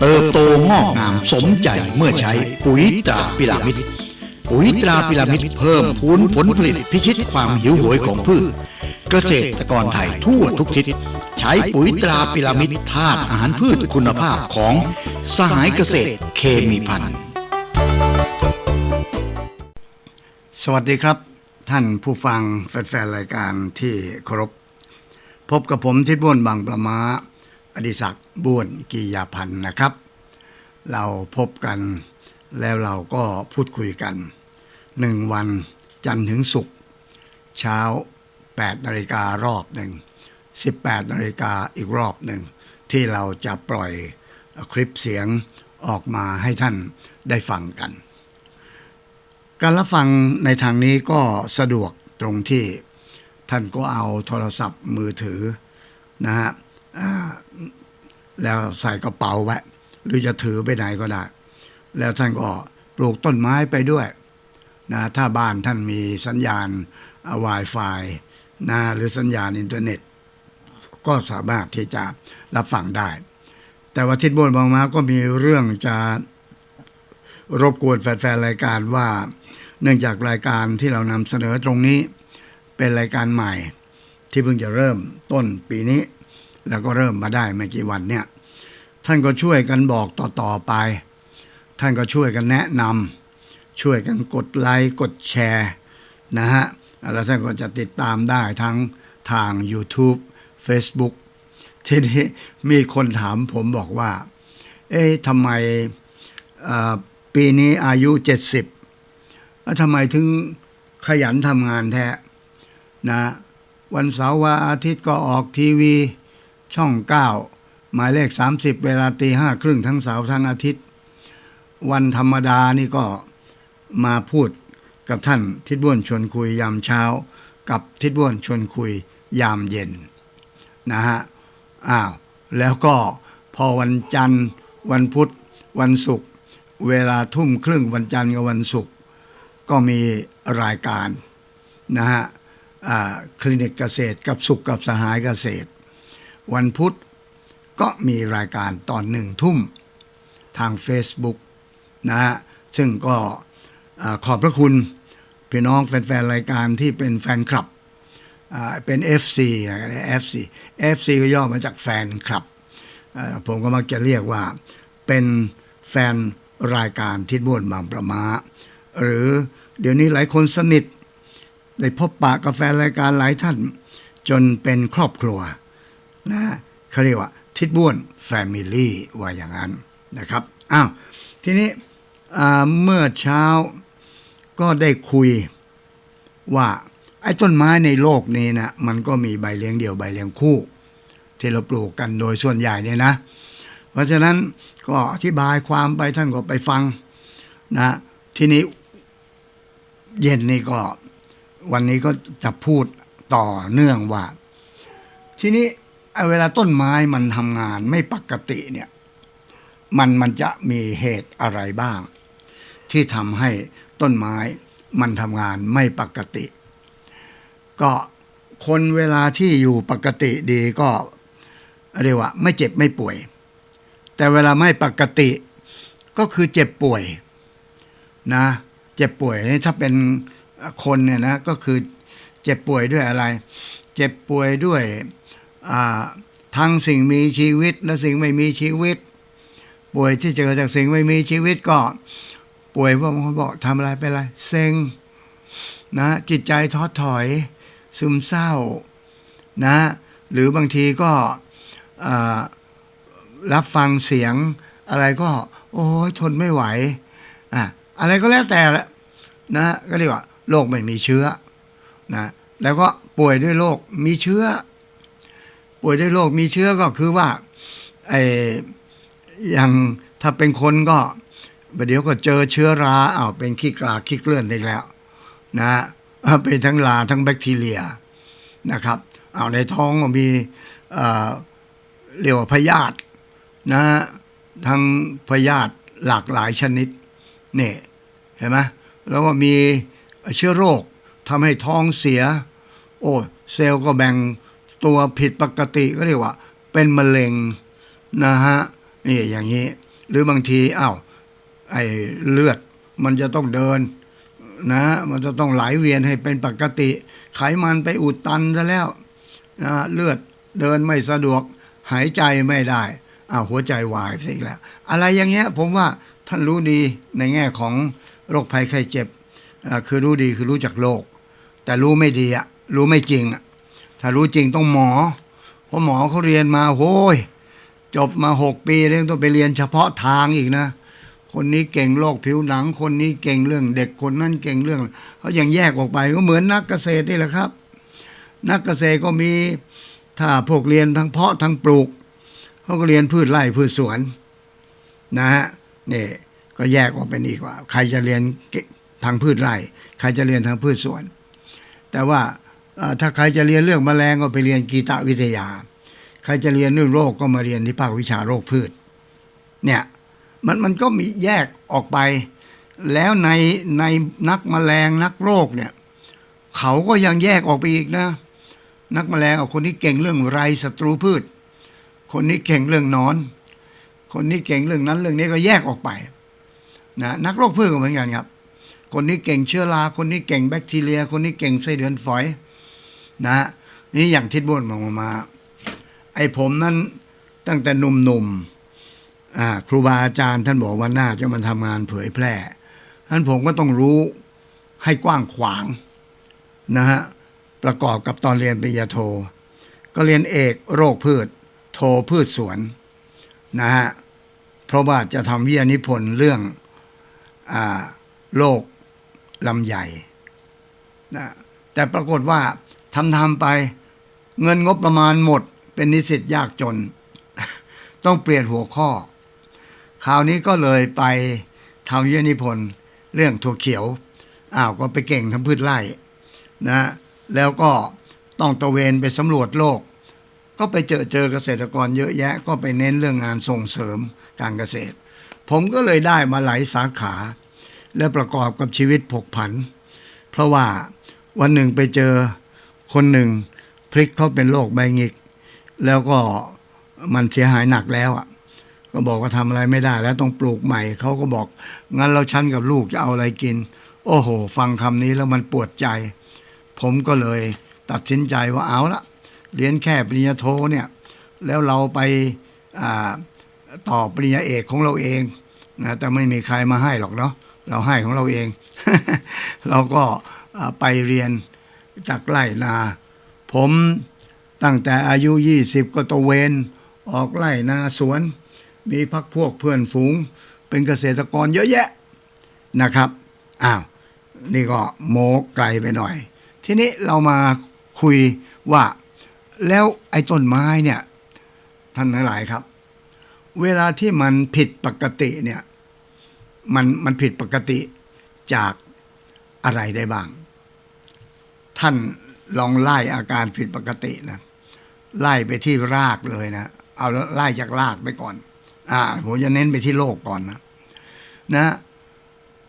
เติบโตงอกงามสมใจเมื่อใช้ปุ๋ยตราพิรามิดปุ๋ยตราพิรามิดเพิ่มพูนผลผลิตพิชิตความหิวโหยของพืช เกษตรกรไทยทั่วทุกทิศ ใช้ปุ๋ยตราพิรามิดธาตุอาหารพืชคุณภาพของสหายเกษตรเคมีพันธ์สวัสดีครับ ท่านผู้ฟังแฟนๆรายการที่เคารพ พบกับผมทิดบ้วนบางประมา อดิศักดิ์บ้วนกียาพันธ์นะครับ เราพบกันแล้วเราก็พูดคุยกันหนึ่งวันจันทร์ถึงศุกร์เช้า 8นาฬิการอบหนึ่ง 18นาฬิกาอีกรอบหนึ่ง ที่เราจะปล่อยคลิปเสียงออกมาให้ท่านได้ฟังกัน การรับฟังในทางนี้ก็สะดวกตรงที่ท่านก็เอาโทรศัพท์มือถือนะฮะ แล้วใส่กระเป๋าไว้หรือจะถือไปไหนก็ได้ แล้วท่านก็ปลูกต้นไม้ไปด้วยนะถ้าบ้านท่านมีสัญญาณ Wi-Fi นะหรือสัญญาณอินเทอร์เน็ต ก็สามารถที่จะรับฟังได้ แต่ว่าทิศบนบางมาก็มีเรื่องจะรบกวนแฟนๆรายการว่า เนื่องจากรายการที่เรานำเสนอตรงนี้ เป็นรายการใหม่ที่เพิ่งจะเริ่มต้นปีนี้ แล้วก็เริ่มมาได้ไม่กี่วันเนี่ย ท่านก็ช่วยกันบอกต่อๆไป ท่านก็ช่วยกันแนะนำช่วยกันกดไลค์กดแชร์นะฮะแล้วท่านก็จะติดตามได้ทั้งทาง YouTube Facebook ทีนี้มีคนถามผมบอกว่า เอ๊ะทำไมปีนี้อายุเจ็ดสิบแล้วทำไมถึงขยันทำงานแท้นะ วันเสาร์วันอาทิตย์ก็ออกทีวี ช่องเก้าหมายเลขสามสิบเวลาตีห้าครึ่งทั้งเสาร์ทั้งอาทิตย์ วันธรรมดานี่ก็มาพูดกับท่านทิดบ้วนชวนคุยยามเช้า กับทิดบ้วนชวนคุยยามเย็นนะฮะอ้าวแล้วก็พอวันจันทร์ วันพุธ วันศุกร์เวลาทุ่มครึ่งวันจันทร์กับวันศุกร์ก็มีรายการนะฮะคลินิกเกษตรกับสุขกับสหายเกษตร วันพุธก็มีรายการตอนหนึ่งทุ่มทาง Facebook นะฮะซึ่งก็ขอบพระคุณพี่น้องแฟนๆ รายการที่เป็นแฟนคลับเป็น FC อะไร FC FC ก็ย่อมาจากแฟนคลับ ผมก็มักจะเรียกว่าเป็นแฟนรายการทิศบ้วนบางประมา หรือเดี๋ยวนี้หลายคนสนิท ได้พบปะกับแฟนรายการหลายท่าน จนเป็นครอบครัว นะเขาเรียกว่าทิศบ้วนแฟมิลี่ว่าอย่างนั้นนะครับอ้าวทีนี้เมื่อเช้าก็ได้คุยว่าไอ้ต้นไม้ในโลกนี้นะมันก็มีใบเลี้ยงเดี่ยวใบเลี้ยงคู่ ที่เราปลูกกันโดยส่วนใหญ่เนี่ยนะ เพราะฉะนั้นก็อธิบายความไปท่านก็ไปฟังนะทีนี้เย็นนี้ก็วันนี้ก็จะพูดต่อเนื่องว่า ทีนี้ เวลาต้นไม้มันทำงานไม่ปกติเนี่ยมันมันจะมีเหตุอะไรบ้าง ที่ทำให้ต้นไม้มันทำงานไม่ปกติ ก็คนเวลาที่อยู่ปกติดีก็เรียกว่าไม่เจ็บไม่ป่วย แต่เวลาไม่ปกติก็คือเจ็บป่วยนะเจ็บป่วยนี่ถ้าเป็นคนเนี่ยนะก็คือเจ็บป่วยด้วยอะไร เจ็บป่วยด้วย ทั้งสิ่งมีชีวิตและสิ่งไม่มีชีวิต ป่วยที่เจอจากสิ่งไม่มีชีวิตก็ ป่วยพราะบางคนบอกทำอะไรเป็นอะไรเซ็งนะจิตใจท้อถอย ซึมเศร้านะหรือบางทีก็รับฟังเสียงอะไรก็ โอ้ยทนไม่ไหวอะอะไรก็แล้วแต่ละนะก็เรียกว่าโรคไม่มีเชื้อนะแล้วก็ป่วยด้วยโรคมีเชื้อ ป่วยด้วยโรคมีเชื้อก็คือว่าไออย่างถ้าเป็นคนก็ประเดี๋ยวก็เจอเชื้อราอ้าวเป็นขี้กลาขี้เกลื่อนอีกแล้ว นะเป็นทั้งลาทั้งแบคทีเรียนะครับเอาในท้องก็มีเอ่อเรียกว่าพยาธินะทั้งพยาธิหลากหลายชนิดนี่เห็นไหมแล้วก็มีเชื้อโรคทำให้ท้องเสีย โอ้เซลล์ก็แบ่ง ตัวผิดปกติก็เรียกว่า เป็นมะเร็งนะฮะนี่อย่างนี้ หรือบางทีอ้าวไอ้เลือดมันจะต้องเดินนะมันจะต้องไหลเวียนให้เป็นปกติ ไขมันไปอุดตันซะแล้วนะเลือดเดินไม่สะดวก หายใจไม่ได้อ้าวหัวใจวายสิแล้ว อะไรอย่างเงี้ย ผมว่าท่านรู้ดีในแง่ของโรคภัยไข้เจ็บ คือรู้ดีคือรู้จักโรคแต่รู้ไม่ดีอะรู้ไม่จริงอะ ถ้ารู้จริงต้องหมอ เพราะหมอเขาเรียนมาโอ้ยจบมาหกปีแล้วต้องไปเรียนเฉพาะทางอีกนะ คนนี้เก่งโรคผิวหนัง คนนี้เก่งเรื่องเด็กคนนั้นเก่งเรื่องเขายังแยกออกไปก็เหมือนนักเกษตรนี่แหละครับ นักเกษตรก็มีถ้าพวกเรียนทั้งเพาะทั้งปลูกเขาก็เรียนพืชไร่พืชสวนนะฮะนี่ก็แยกออกเป็นอีกว่า ใครจะเรียนทางพืชไร่ ใครจะเรียนทางพืชสวน แต่ว่า ถ้าใครจะเรียนเรื่องแมลงก็ไปเรียนกีตวิทยา ใครจะเรียนเรื่องโรคก็มาเรียนที่ภาควิชาโรคพืช เนี่ยมันมันก็มีแยกออกไป แล้วในในนักแมลงนักโรคเนี่ย เขาก็ยังแยกออกไปอีกนะ นักแมลงเอาคนที่เก่งเรื่องไรศัตรูพืช คนนี้เก่งเรื่องนอน คนนี้เก่งเรื่องนั้นเรื่องนี้ก็แยกออกไปนะนักโรคพืชก็เหมือนกันครับ คนนี้เก่งเชื้อรา คนนี้เก่งแบคทีเรีย คนนี้เก่งไส้เดือนฝอย นะ นี่อย่างทิดบ้วนมองมา ไอ้ผมนั้นตั้งแต่หนุ่มๆอ่าครูบาอาจารย์ท่านบอกว่าน่าจะมาทำงานเผยแพร่ท่านผมก็ต้องรู้ให้กว้างขวางนะฮะประกอบกับตอนเรียนปริญญาโท ก็เรียนเอกโรคพืช โทพืชสวนนะฮะเพราะว่าจะทำวิทยานิพนธ์เรื่องอโรคลำใหญ่นะแต่ปรากฏว่า ทำทำไป เงินงบประมาณหมด เป็นนิสิตยากจน ต้องเปลี่ยนหัวข้อ คราวนี้ก็เลยไปทำวิทยนิพนธ์เรื่องถั่วเขียวอ้าวก็ไปเก่งทำพืชไร่นะแล้วก็ต้องตะเวนไปสำรวจโลก ก็ไปเจอเจอเกษตรกรเยอะแยะ ก็ไปเน้นเรื่องงานส่งเสริมการเกษตร ผมก็เลยได้มาหลายสาขา และประกอบกับชีวิตผกผัน เพราะว่าวันหนึ่งไปเจอ คนหนึ่งพลิกเขาเป็นโรคใบหงิก แล้วก็มันเสียหายหนักแล้วอะ ก็บอกว่าทำอะไรไม่ได้ แล้วต้องปลูกใหม่เขาก็บอก งั้นเราชั้นกับลูกจะเอาอะไรกิน โอ้โห ฟังคำนี้แล้วมันปวดใจ ผมก็เลยตัดสินใจว่าเอาละเรียนแค่ปริญญาโทเนี่ย แล้วเราไปต่อปริญญาเอกของเราเองนะแต่ไม่มีใครมาให้หรอกเนาะเราให้ของเราเอง เราก็ไปเรียน จากไร่นา ผมตั้งแต่อายุยี่สิบก็ตะเวน ออกไร่นาสวน มีพักพวกเพื่อนฝูง เป็นเกษตรกรเยอะแยะนะครับอ้าวนี่ก็โมไกลไปหน่อย ทีนี้เรามาคุยว่าแล้วไอ้ต้นไม้เนี่ยท่านทั้งหลายครับ เวลาที่มันผิดปกติเนี่ยมันมันผิดปกติจากอะไรได้บ้าง ท่านลองไล่อาการผิดปกตินะไล่ไปที่รากเลยนะ เอาไล่จากรากไปก่อน อ่าผมจะเน้นไปที่โลกก่อนนะนะ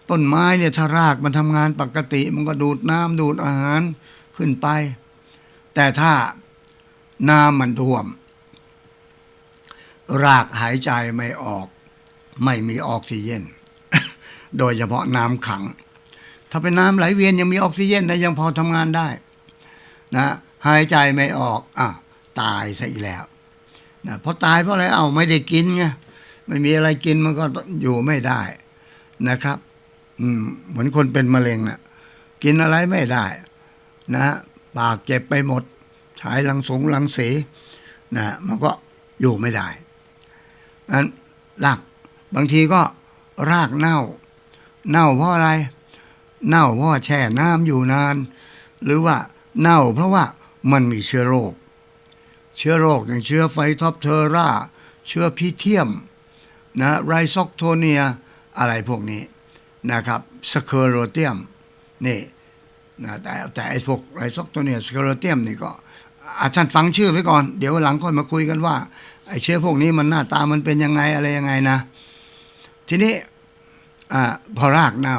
ต้นไม้เนี่ยถ้ารากมันทำงานปกติ มันก็ดูดน้ำดูดอาหารขึ้นไป แต่ถ้าน้ำมันท่วม รากหายใจไม่ออก ไม่มีออกซิเจนโดยเฉพาะน้ำขัง ถ้าเป็นน้ำไหลเวียนยังมีออกซิเจนนะยังพอทำงานได้ นะหายใจไม่ออกอะตายซะอีกแล้วนะเพราะตายเพราะอะไรเอาไม่ได้กินไงไม่มีอะไรกินมันก็อยู่ไม่ได้นะครับ อืมเหมือนคนเป็นมะเร็งนะ่ะ กินอะไรไม่ได้ นะปากเจ็บไปหมดฉายลังสงลังสีนะมันก็อยู่ไม่ได้นั้นรากบางทีก็รากเน่า เน่าเพราะอะไร เน่าเพราะว่าแช่น้ำอยู่นาน หรือว่าเน่าเพราะว่ามันมีเชื้อโรค เชื้อโรคอย่างเชื้อไฟท็อปเทอร่า เชื้อพิเทียมนะไรซอกโทเนียอะไรพวกนี้นะครับสเคอโรเตียมนี่นะแต่แต่ไอ้พวกไรซอกโทเนียสเคอโรเตียมนี่ก็อาจารย์ฟังชื่อไว้ก่อน เดี๋ยวหลังค่อยมาคุยกันว่าไอ้เชื้อพวกนี้มันหน้าตามันเป็นยังไงอะไรยังไงนะ ทีนี้อ่าพอรากเน่า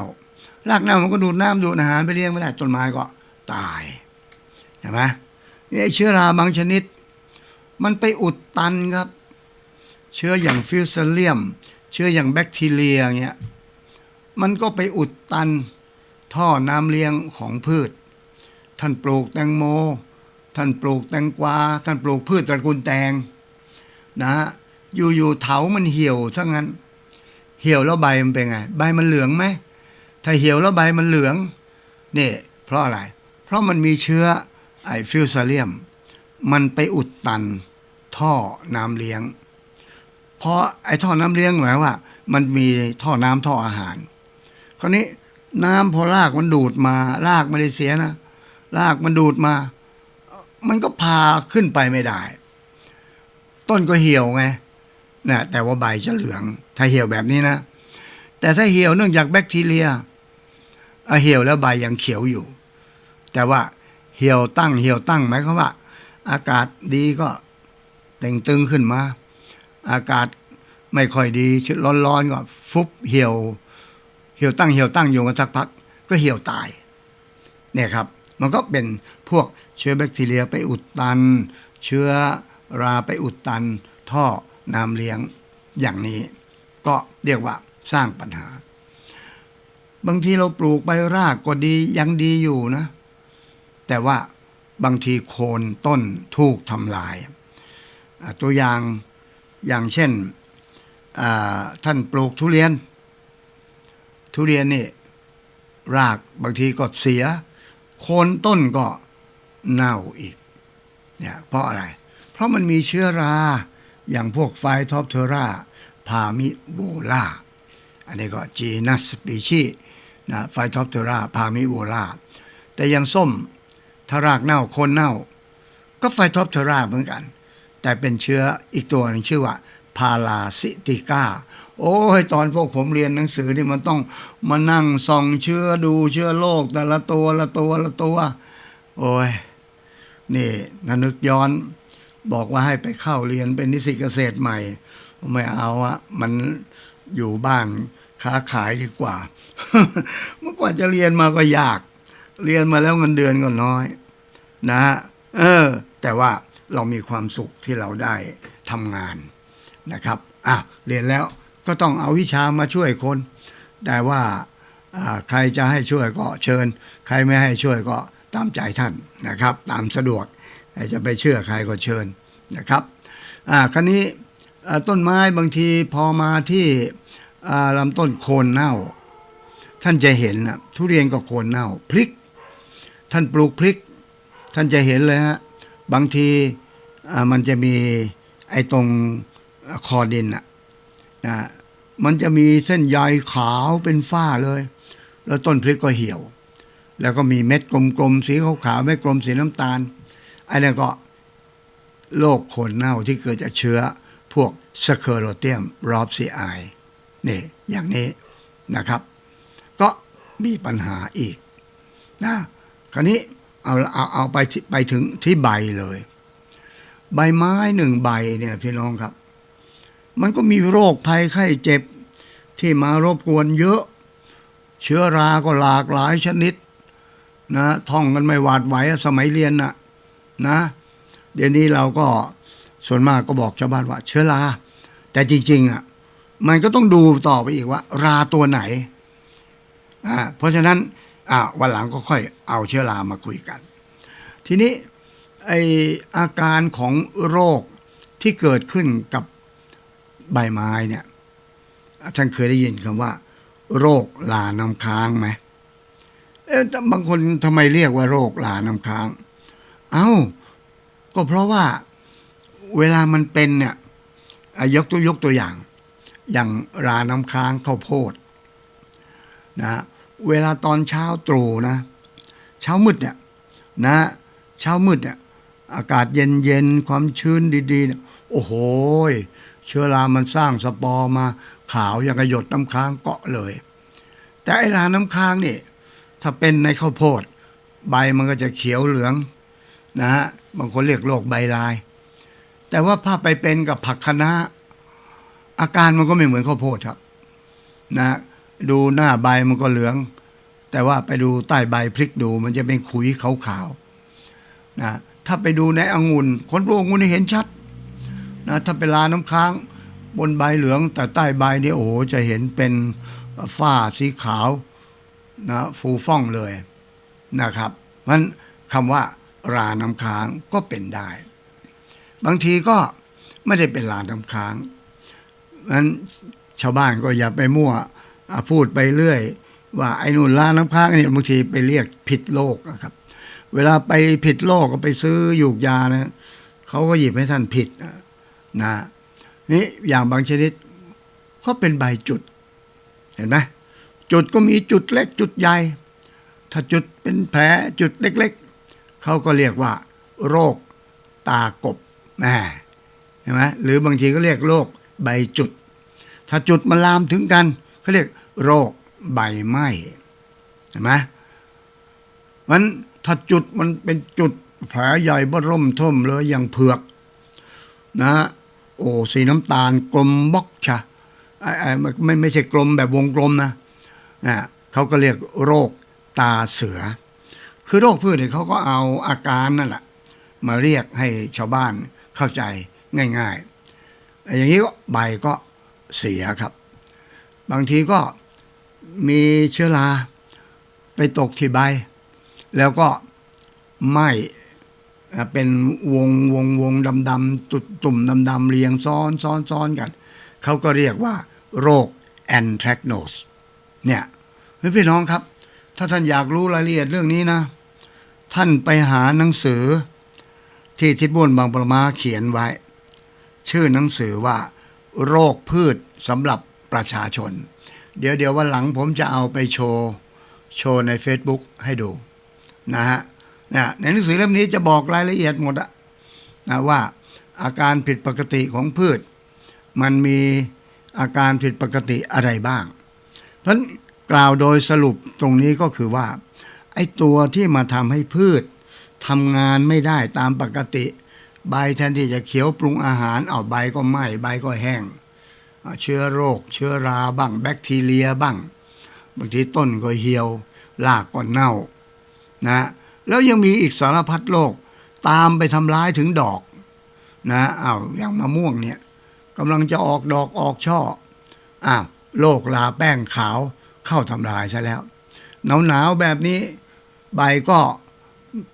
รากเน่ามันก็ดูดน้ำดูดอาหารไปเลี้ยงไม่ได้ต้นไม้ก็ตายใช่ไหมนี่เชื้อราบางชนิด มันไปอุดตันครับ เชื้ออย่างฟิวเซเลียม เชื้ออย่างแบคทีเรียเงี้ยมันก็ไปอุดตันท่อน้ำเลี้ยงของพืช ท่านปลูกแตงโม ท่านปลูกแตงกวา ท่านปลูกพืชตระกูลแตงนะฮะอยู่ๆเถามันเหี่ยวซะงั้น เหี่ยวแล้วใบมันเป็นไง ใบมันเหลืองไหม ถ้าเหี่ยวแล้วใบมันเหลืองนี่เพราะอะไร เพราะมันมีเชื้อไอฟิวซาเลียม มันไปอุดตันท่อน้ำเลี้ยง เพราะไอท่อน้ำเลี้ยงหมายว่า มันมีท่อน้ำท่ออาหาร คราวนี้น้ำพอรากมันดูดมา รากไม่ได้เสียนะรากมันดูดมา มันก็พาขึ้นไปไม่ได้ ต้นก็เหี่ยวไงนะแต่ว่าใบจะเหลือง ถ้าเหี่ยวแบบนี้นะ แต่ถ้าเหี่ยวเนื่องจากแบคทีเรีย เหี่ยวแล้วใบยังเขียวอยู่ แต่ว่าเหี่ยวตั้งเหี่ยวตั้งหมายความว่า อากาศดีก็เต่งตึงขึ้นมา อากาศไม่ค่อยดีชื้นร้อนๆก็ฟุบเหี่ยว เหี่ยวตั้งเหี่ยวตั้งอยู่กันสักพัก ก็เหี่ยวตาย เนี่ยครับ มันก็เป็นพวกเชื้อแบคทีเรียไปอุดตัน เชื้อราไปอุดตัน ท่อน้ำเลี้ยงอย่างนี้ ก็เรียกว่าสร้างปัญหา บางทีเราปลูกไปรากก็ดียังดีอยู่นะ แต่ว่าบางทีโคนต้นถูกทำลาย ตัวอย่างอย่างเช่นท่านปลูกทุเรียน ทุเรียนนี่รากบางทีก็เสีย โคนต้นก็เน่าอีกเนี่ยเพราะอะไร เพราะมันมีเชื้อราอย่างพวกไฟทอปเทอร่าพามิโบลาอันนี้ก็จีนัสสปีชี นะไฟท็อปเทราพามิโบลาแต่ย่างส้มถ้ารากเน่าโคนเน่า ก็ไฟท็อปเทราเหมือนกัน แต่เป็นเชื้ออีกตัวหนึงชื่อว่าพาราซิติก้า โอ้ยตอนพวกผมเรียนหนังสือนี่มันต้องมานั่งส่องเชื้อดูเชื้อโรคแต่ละตัวละตัวละตัว โอ้ยนี่นนึกย้อนบอกว่าให้ไปเข้าเรียนเป็นนิสิตเกษตรใหม่ ไม่เอาอะมันอยู่บ้าน ค้าขายดีกว่า เมื่อก่อนจะเรียนมาก็ยาก เรียนมาแล้วเงินเดือนก็น้อยนะฮะเออ แต่ว่าเรามีความสุขที่เราได้ทำงานนะครับอะเรียนแล้วก็ต้องเอาวิชามาช่วยคน แต่ว่าใครจะให้ช่วยก็เชิญ ใครไม่ให้ช่วยก็ตามใจท่านนะครับ ตามสะดวกจะไปเชื่อใครก็เชิญนะครับอ่าครนี้ต้นไม้บางทีพอมาที่ ลำต้นโคนเน่า ท่านจะเห็นนะทุเรียนก็โคนเน่าพริก ท่านปลูกพริก ท่านจะเห็นเลยฮะบางทีมันจะมีไอ้ตรงคอดินอะนะมันจะมีเส้นใยขาวเป็นฝ้าเลย แล้วต้นพริกก็เหี่ยว แล้วก็มีเม็ดกลมๆสีขาวๆเม็ดกลมสีน้ำตาลไอ้นั่นก็โรคโคนเน่าที่เกิดจากเชื้อพวกสเคอโรเตียมรอบซีไอ นี่อย่างนี้นะครับ ก็มีปัญหาอีกนะคราวนี้เอาเอาเอาไปไปถึงที่ใบเลย ใบไม้หนึ่งใบเนี่ยพี่น้องครับ มันก็มีโรคภัยไข้เจ็บ ที่มารบกวนเยอะ เชื้อราก็หลากหลายชนิดนะท่องกันไม่หวาดไหวสมัยเรียนนะนะ เดี๋ยวนี้เราก็ส่วนมากก็บอกชาวบ้านว่า เชื้อรา แต่จริงๆอะ มันก็ต้องดูต่อไปอีกว่า ราตัวไหนอ่าเพราะฉะนั้นอ่าวันหลังก็ค่อยเอาเชื้อรามาคุยกัน ทีนี้ไออาการของโรคที่เกิดขึ้นกับใบไม้เนี่ยท่านเคยได้ยินคำว่า โรคลาน้ำค้างไหมเอ๊ะบางคนทำไมเรียกว่าโรคลาน้ำค้าง เอ้า ก็เพราะว่าเวลามันเป็นเนี่ยยกตัวยกตัวอย่าง อย่างราน้ำค้างข้าวโพดนะเวลาตอนเช้าตรู่นะ เช้ามืดเนี่ยนะเช้ามืดเนี่ยอากาศเย็นเย็นๆความชื้นดีๆ โอ้โห เชื้อรามันสร้างสปอร์มาขาวอย่างกระหยดน้ำค้างเกาะเลย แต่ไอ้ราน้ำค้างนี่ ถ้าเป็นในข้าวโพด ใบมันก็จะเขียวเหลืองนะฮะบางคนเรียกโรคใบลาย แต่ว่าถ้าไปเป็นกับผักคะน้า อาการมันก็ไม่เหมือนข้าวโพดครับ นะ ดูหน้าใบมันก็เหลือง แต่ว่าไปดูใต้ใบพลิกดู มันจะเป็นขุยขาวๆนะถ้าไปดูในองุ่นคนปลูกองุ่นเห็นชัดนะถ้าเป็นลาน้ำค้างบนใบเหลือง แต่ใต้ใบนี่โอ้โหจะเห็นเป็นฝ้าสีขาวนะฟูฟ่องเลยนะครับมันคำว่าราน้ำค้างก็เป็นได้ บางทีก็ไม่ได้เป็นลาน้ำค้าง นั้นชาวบ้านก็อย่าไปมั่วพูดไปเรื่อย ว่าไอ้นู่นลาน้ำค้างนี่บางทีไปเรียกผิดโรคนะครับ เวลาไปผิดโรคก็ไปซื้อหยูกยานะเขาก็หยิบให้ท่านผิดนะนี่อย่างบางชนิดเขาเป็นใบจุด เห็นไหมจุดก็มีจุดเล็กจุดใหญ่ ถ้าจุดเป็นแผลจุดเล็ก ๆเขาก็เรียกว่า โรคตากบแหมเห็นไหมหรือบางทีก็เรียกโรค ใบจุด ถ้าจุดมันลามถึงกันเขาเรียกโรคใบไหม้เห็นไหมมันถ้าจุดมันเป็นจุดแผลใหญ่บ่ร่มท่มเลยอย่างเผือก นะโอ้สีน้ำตาลกลมบล็อกชะไอ้ไอ้ไม่ไม่ไม่ใช่กลมแบบวงกลมนะนะเขาก็เรียกโรคตาเสือ คือโรคพืชเนี่ยเขาก็เอาอาการนั่นแหละมาเรียกให้ชาวบ้านเข้าใจง่าย ๆ อย่างนี้ก็ใบก็เสียครับ บางทีก็มีเชื้อราไปตกที่ใบ แล้วก็ไหม้เป็นวงวงวงดำดำตุ่ตุ่มดำดำเรียงซ้อนซ้อนซ้อนกัน เขาก็เรียกว่า โรคแอนแทรกโนสเนี่ยพี่น้องครับ ถ้าท่านอยากรู้รายละเอียดเรื่องนี้นะ ท่านไปหาหนังสือที่ทิดบุญบางประมาเขียนไว้ ชื่อหนังสือว่า โรคพืชสำหรับประชาชน เดี๋ยวเดี๋ยววันหลังผมจะเอาไปโชว์ โชว์ใน Facebook ให้ดูนะฮะนะในหนังสือเล่มนี้จะบอกรายละเอียดหมดอะนะว่าอาการผิดปกติของพืช มันมีอาการผิดปกติอะไรบ้าง เพราะฉะนั้นกล่าวโดยสรุปตรงนี้ก็คือว่า ไอ้ตัวที่มาทำให้พืชทำงานไม่ได้ตามปกติ ใบแทนที่จะเขียวปรุงอาหารเอาใบก็ไหม้ใบก็แห้ง เชื้อโรค เชื้อราบ้างแบคทีเรียบ้างบางทีต้นก็เหี่ยวรากก็เน่านะแล้วยังมีอีกสารพัดโรคตามไปทำร้ายถึงดอกนะอ้าวอย่างมะม่วงเนี่ยกำลังจะออกดอกออกช่ออ้าวโรคลาแป้งขาวเข้าทำลายซะแล้ว หนาวหนาวแบบนี้ใบก็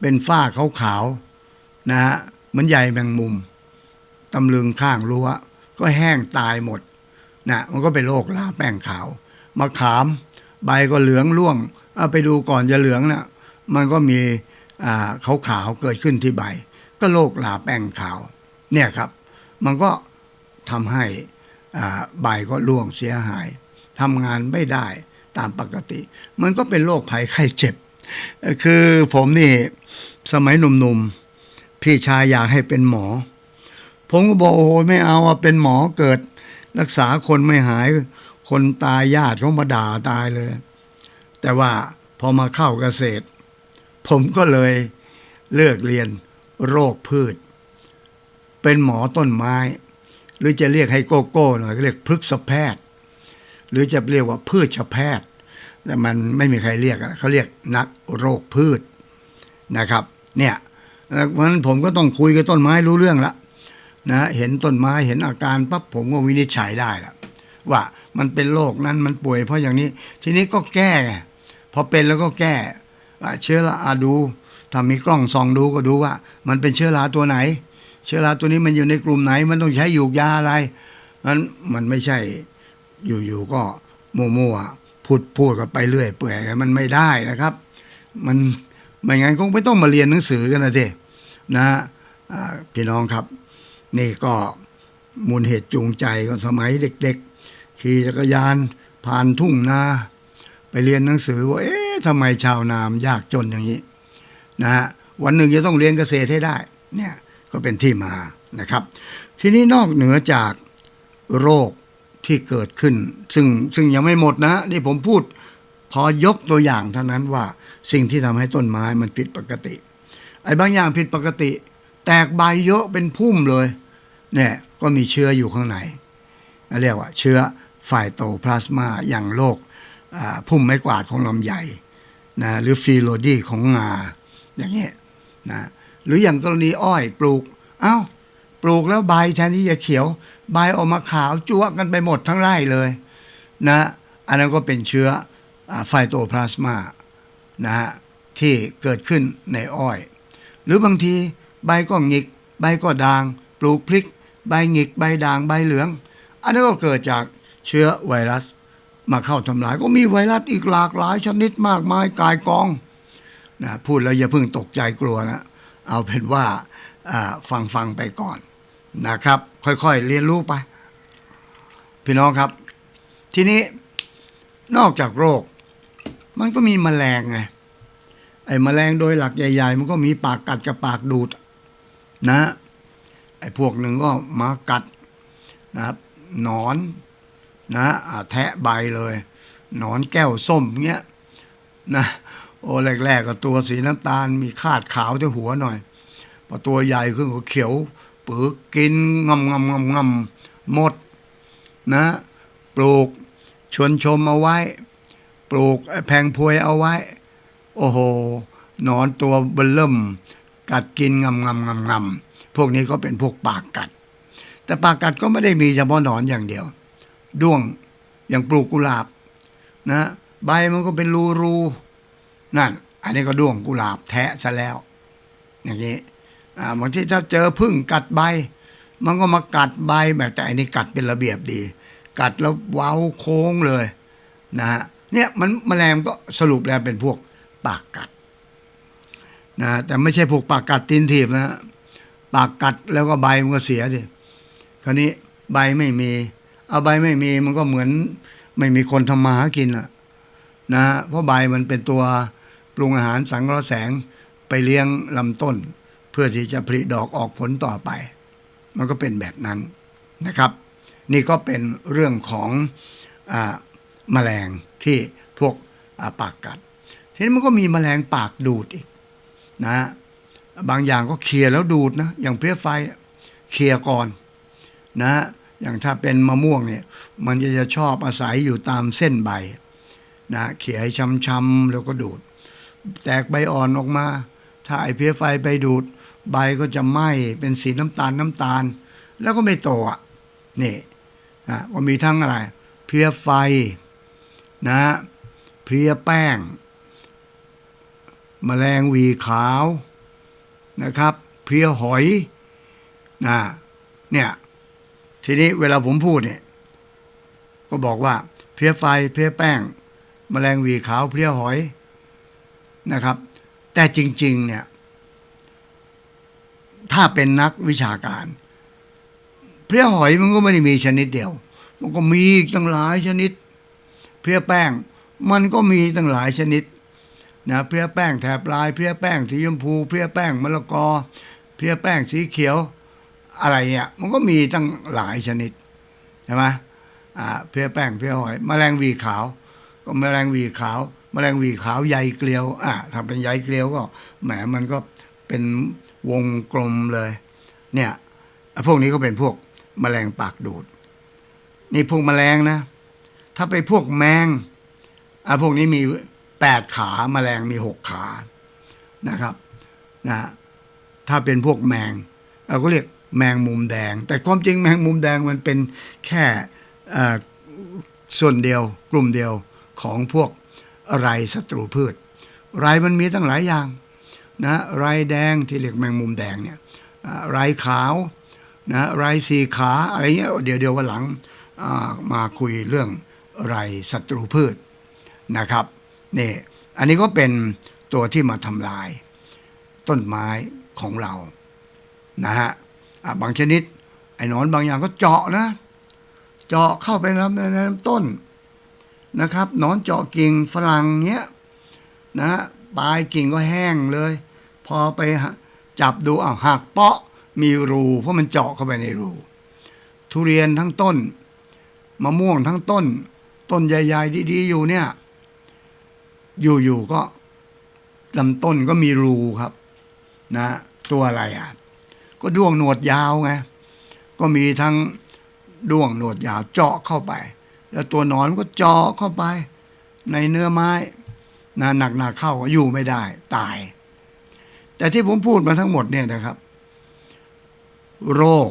เป็นฝ้าขาวๆนะฮะ มือนใยแมงมุมตำลึงข้างรั้วก็แห้งตายหมดนะมันก็เป็นโรคลาแป้งขาวมะขามใบก็เหลืองร่วงเอาไปดูก่อนจะเหลืองนะมันก็มีาขาวขาวเกิดขึ้นที่ใบ ก็โรคลาแป้งขาว เนี่ยครับ มันก็ทำให้ใบก็ร่วงเสียหายทำงานไม่ได้ตามปกติ มันก็เป็นโรคภัยไข้เจ็บ คือผมนี่สมัยหนุ่มๆ พี่ชายอยากให้เป็นหมอ ผมก็บอกโอ้ยไม่เอาอะเป็นหมอเกิด รักษาคนไม่หาย คนตายญาติเขามาด่าตายเลย แต่ว่าพอมาเข้าเกษตร ผมก็เลยเลือกเรียนโรคพืช เป็นหมอต้นไม้ หรือจะเรียกให้โกโก้หน่อยเรียกพฤกษแพทย์ หรือจะเรียกว่าพืชแพทย์แต่มันไม่มีใครเรียกเขาเรียกนักโรคพืชนะครับ เนี่ย เพราะฉะนั้นผมก็ต้องคุยกับต้นไม้รู้เรื่องละนะเห็นต้นไม้เห็นอาการปั๊บผมก็วินิจฉัยได้ละว่ามันเป็นโรคนั้นมันป่วยเพราะอย่างนี้ ทีนี้ก็แก้พอเป็นแล้วก็แก้ว่เชื้อราอะดูถ้ามีกล้องส่องดูก็ดูว่า มันเป็นเชื้อราตัวไหน เชื้อราตัวนี้มันอยู่ในกลุ่มไหน มันต้องใช้ยูกยาอะไรนั้นมันไม่ใช่อยู่ๆก็มั่วๆพูดพูดกันไปเรื่อยเปื่อยมันไม่ได้นะครับ มัน ไม่งั้นคงไม่ต้องมาเรียนหนังสือกันนะเจนะฮะพี่น้องครับ นี่ก็มูลเหตุจูงใจก็สมัยเด็กๆ ขี่จักรยานผ่านทุ่งนาไปเรียนหนังสือว่าเอ๊ะทำไมชาวนามยากจนอย่างนี้นะฮะวันหนึ่งจะต้องเรียนเกษตรให้ได้ เนี่ยก็เป็นที่มานะครับ ทีนี้นอกเหนือจากโรคที่เกิดขึ้น ซึ่งซึ่งยังไม่หมดนะนี่ผมพูดพอยกตัวอย่างเท่านั้นว่า สิ่งที่ทำให้ต้นไม้มันผิดปกติ ไอ้บางอย่างผิดปกติ แตกใบเยอะเป็นพุ่มเลย เนี่ยก็มีเชื้ออยู่ข้างในเรียกว่า เชื้อไฟโตพลาสมาอย่างโรคพุ่มไม้กวาดของลำไยนะหรือฟีโรดีของงา อย่างเงี้ยนะหรืออย่างกรณีอ้อยปลูกเอ้าปลูกแล้วใบแทนที่จะเขียว ใบออกมาขาวจั่วะกันไปหมดทั้งไร่เลยนะอันนั้นก็เป็นเชื้อไฟโตพลาสมา นะฮะที่เกิดขึ้นในอ้อย หรือบางทีใบก็หงิก ใบก็ด่าง ปลูกพริก ใบหงิก ใบด่างใบเหลือง อันนั้นก็เกิดจากเชื้อไวรัส มาเข้าทำลายก็มีไวรัสอีกหลากหลายชนิดมากมายกายกองนะพูดแล้วอย่าเพิ่งตกใจกลัวนะ เอาเป็นว่าอ่าฟังฟังไปก่อนนะครับ ค่อยๆเรียนรู้ไป พี่น้องครับ ทีนี้นอกจากโรค มันก็มีแมลงไงไอ้แมลงโดยหลักใหญ่ ๆ มันก็มีปากกัดกับปากดูด นะไอ้พวกหนึ่งก็มากัดนะครับหนอนนะแทะใบเลยหนอนแก้วส้มเงี้ยนะโอ้แรกๆก็ตัวสีน้ำตาลมีคาดขาวที่หัวหน่อยพอตัวใหญ่ขึ้นก็เขียวปึกกินงำงำงำงำหมด นะ ปลูกชวนชมเอาไว้ ปลูกแพงพวยเอาไว้ โอ้โหหนอนตัวเบลเริ่ม กัดกินงำงำงำงำพวกนี้ก็เป็นพวกปากกัด แต่ปากกัดก็ไม่ได้มีเฉพาะหนอนอย่างเดียว ด้วงอย่างปลูกกุหลาบนะใบมันก็เป็นรูรูนั่น อันนี้ก็ด้วงกุหลาบแทะซะแล้ว อย่างนี้บางทีถ้าเจอพึ่งกัดใบ มันก็มากัดใบแบบแต่อันนี้กัดเป็นระเบียบดี กัดแล้วเว้าโค้งเลย นะฮะ เนี่ยมันแมลงก็สรุปแล้วเป็นพวกปากกัดนะแต่ไม่ใช่พวกปากกัดตีนถีบนะปากกัดแล้วก็ใบมันก็เสียสิคราวนี้ใบไม่มี เอาใบไม่มีมันก็เหมือนไม่มีคนทำมาหากินอะนะฮะเพราะใบมันเป็นตัวปรุงอาหารสังเคราะห์แสงไปเลี้ยงลำต้น เพื่อที่จะผลิดอกออกผลต่อไป มันก็เป็นแบบนั้นนะครับ นี่ก็เป็นเรื่องของอาแมลงที่พวกปากกัดทีนี้มันก็มีแมลงปากดูดอีกนะ บางอย่างก็เคลียแล้วดูดนะ อย่างเพลี้ยไฟเคลียก่อนนะ อย่างถ้าเป็นมะม่วงเนี่ย มันจะจะชอบอาศัยอยู่ตามเส้นใบนะเขี่ยให้ช้ำๆแล้วก็ดูด แตกใบอ่อนออกมา ถ้าไอ้เพลี้ยไฟไปดูด ใบก็จะไหม้เป็นสีน้ำตาลน้ำตาล แล้วก็ไม่โตอะนี่นะว่ามีทั้งอะไร เพลี้ยไฟ นะเพลียแป้งแมลงวีขาวนะครับ เพลียหอยนะเนี่ยทีนี้เวลาผมพูดเนี่ยก็บอกว่าเพลียไฟเพลียแป้งแมลงวีขาวเพลียหอยนะครับ แต่จริง ๆ เนี่ย ถ้าเป็นนักวิชาการ เพลียหอยมันก็ไม่ได้มีชนิดเดียว มันก็มีอีกตั้งหลายชนิด เพลี้ยแป้ง มันก็มีตั้งหลายชนิดนะเพลี้ยแป้งแถบลายเพลี้ยแป้งสีชมพูเพลี้ยแป้งมะละกอเพลี้ยแป้งสีเขียวอะไรเนี่ยมันก็มีตั้งหลายชนิดใช่ไหมอ่าเพลี้ยแป้งเพลี้ยหอยแมลงวีขาว ก็แมลงวีขาวแมลงวีขาวใยเกลียวอ่าถ้าเป็นใยเกลียวก็แหมมันก็เป็นวงกลมเลย เนี่ยพวกนี้ก็เป็นพวกแมลงปากดูด นี่พวกแมลงนะ ถ้าไปพวกแมงอะพวกนี้มีแปดขาแมลงมีหกขานะครับนะถ้าเป็นพวกแมงเราก็เรียกแมงมุมแดง แต่ความจริงแมงมุมแดงมันเป็นแค่อ่อส่วนเดียวกลุ่มเดียวของพวกไรศัตรูพืช ไรมันมีตั้งหลายอย่างนะไรแดงที่เรียกแมงมุมแดงเนี่ยไรขาวนะไรสีขาอะไรเงี้ยเดี๋ยวเดี๋ยววันหลังมาคุยเรื่อง ไรศัตรูพืชนะครับนี่อันนี้ก็เป็นตัวที่มาทำลาย ต้นไม้ของเรานะฮะบางชนิด ไอ้นอนบางอย่างก็เจาะนะ เจาะเข้าไปในลำในต้นนะครับนอนเจาะกิ่งฝรั่งเนี้ยนะปลายกิ่งก็แห้งเลย พอไปจับดูอ้าวหักเปาะมีรูเพราะมันเจาะเข้าไปในรู ทุเรียนทั้งต้น มะม่วงทั้งต้น ต้นใหญ่ๆดีๆอยู่เนี่ย อยู่ๆก็ลำต้นก็มีรูครับ นะ ตัวอะไรอะ ก็ด้วงหนวดยาวไงก็มีทั้งด้วงหนวดยาวเจาะเข้าไป แล้วตัวหนอนก็เจาะเข้าไป ในเนื้อไม้นะหนักๆเข้าก็อยู่ไม่ได้ ตาย แต่ที่ผมพูดมาทั้งหมดเนี่ยนะครับ โรค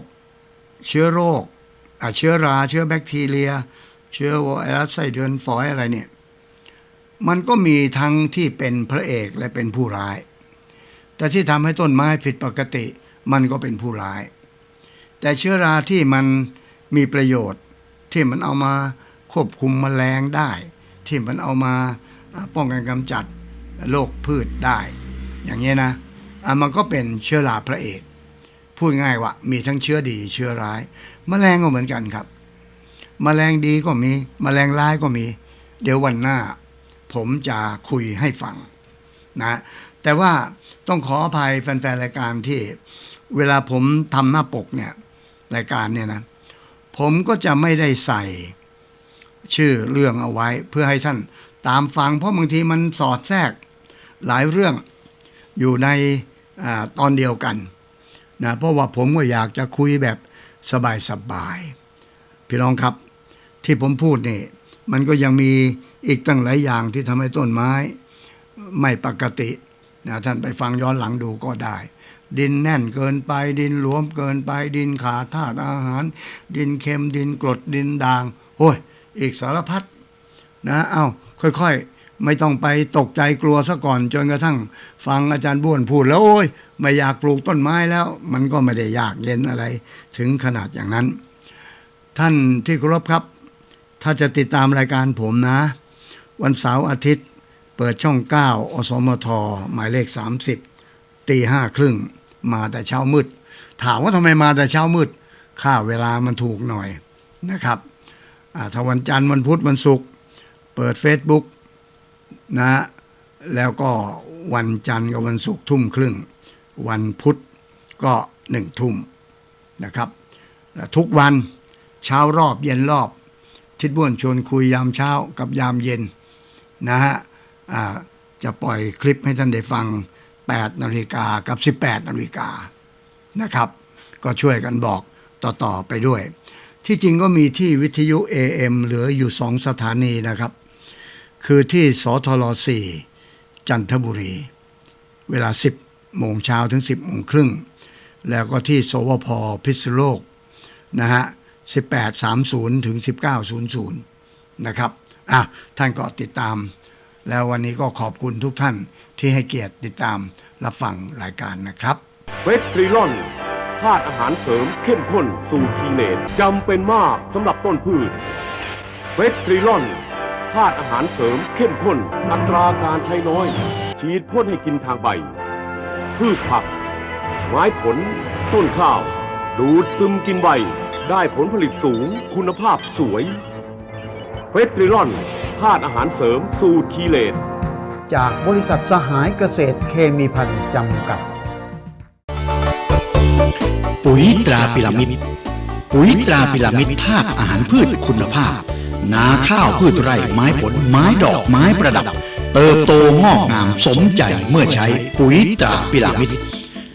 เชื้อโรคเชื้อรา เชื้อแบคทีเรีย เชื้อไวรัสไส้เดือนฝอยอะไรเนี่ย มันก็มีทั้งที่เป็นพระเอกและเป็นผู้ร้าย แต่ที่ทำให้ต้นไม้ผิดปกติ มันก็เป็นผู้ร้าย แต่เชื้อราที่มันมีประโยชน์ที่มันเอามาควบคุมแมลงได้ ที่มันเอามาป้องกันกำจัดโรคพืชได้ อย่างนี้นะอะมันก็เป็นเชื้อราพระเอก พูดง่ายว่ามีทั้งเชื้อดีเชื้อร้ายแมลงก็เหมือนกันครับ แมลงดีก็มีแมลงร้ายก็มี เดี๋ยววันหน้า ผมจะคุยให้ฟังนะแต่ว่าต้องขออภัยแฟนๆรายการที่ เวลาผมทำหน้าปกเนี่ยรายการเนี่ยนะ ผมก็จะไม่ได้ใส่ชื่อเรื่องเอาไว้ เพื่อให้ท่านตามฟัง เพราะบางทีมันสอดแทรกหลายเรื่องอยู่ในอตอนเดียวกันนะเพราะว่าผมก็อยากจะคุยแบบสบายๆพี่น้องครับ ที่ผมพูดนี่ มันก็ยังมีอีกตั้งหลายอย่างที่ทำให้ต้นไม้ ไม่ปกตินะท่านไปฟังย้อนหลังดูก็ได้ ดินแน่นเกินไปดินหลวมเกินไปดินขาดธาตุอาหาร ดินเค็มดินกรดดินด่างโอ้ยอีกสารพัดนะเอา้าค่อยๆ ไม่ต้องไปตกใจกลัวซะก่อน จนกระทั่ง ฟังอาจารย์บ้วนพูดแล้วโอ้ย ไม่อยากปลูกต้นไม้แล้ว มันก็ไม่ได้ยากเย็นอะไร ถึงขนาดอย่างนั้น ท่านที่เคารพครับ ถ้าจะติดตามรายการผมนะ วันเสาร์อาทิตย์ เปิดช่อง 9 อสมท หมายเลข 30 ตีห้าครึ่ง มาแต่เช้ามืด ถามว่าทำไมมาแต่เช้ามืด ค่าเวลามันถูกหน่อยนะครับอ่าถ้าวันจันทร์วันพุธวันศุกร์เปิด Facebook นะ แล้วก็วันจันทร์กับวันศุกร์ทุ่มครึ่ง วันพุธก็หนึ่งทุ่มนะครับและทุกวันเช้ารอบเย็นรอบ ทิดบ้วนชวนคุยยามเช้ากับยามเย็นนะฮะจะปล่อยคลิปให้ท่านได้ฟัง 8 นาฬิกากับ 18 นาฬิกานะครับ ก็ช่วยกันบอกต่อ ๆ ไปด้วย ที่จริงก็มีที่วิทยุ AM เหลืออยู่สองสถานีนะครับ คือที่สทล4จันทบุรี เวลา 10 โมงเช้าถึง 10 โมงครึ่ง แล้วก็ที่สวพพิษณุโลกนะฮะ 1830 ถึง 1900 นะครับอะท่านก็ติดตาม แล้ววันนี้ก็ขอบคุณทุกท่านที่ให้เกียรติติดตามรับฟังรายการนะครับเวสตรีลอนธาตุอาหารเสริมเข้มข้นสูตรทีเนตจำเป็นมากสำหรับต้นพืชเวสตรีลอนธาตุอาหารเสริมเข้มข้น อัตราการใช้น้อย ฉีดพ่นให้กินทางใบ พืชผัก ไม้ผล ต้นข้าว ดูดซึมกินใบ ได้ผลผลิตสูง คุณภาพสวยเวสตรีลอนธาตุอาหารเสริมสูตรทีเลตจากบริษัทสหายเกษตรเคมีพันธ์จำกัด ปุ๋ยตราพิรามิดปุ๋ยตราพิรามิดธาตุอาหารพืชคุณภาพ นาข้าวพืชไร่ไม้ผลไม้ดอกไม้ประดับ เติบโตงอกงามสมใจเมื่อใช้ปุ๋ยตราพิรามิด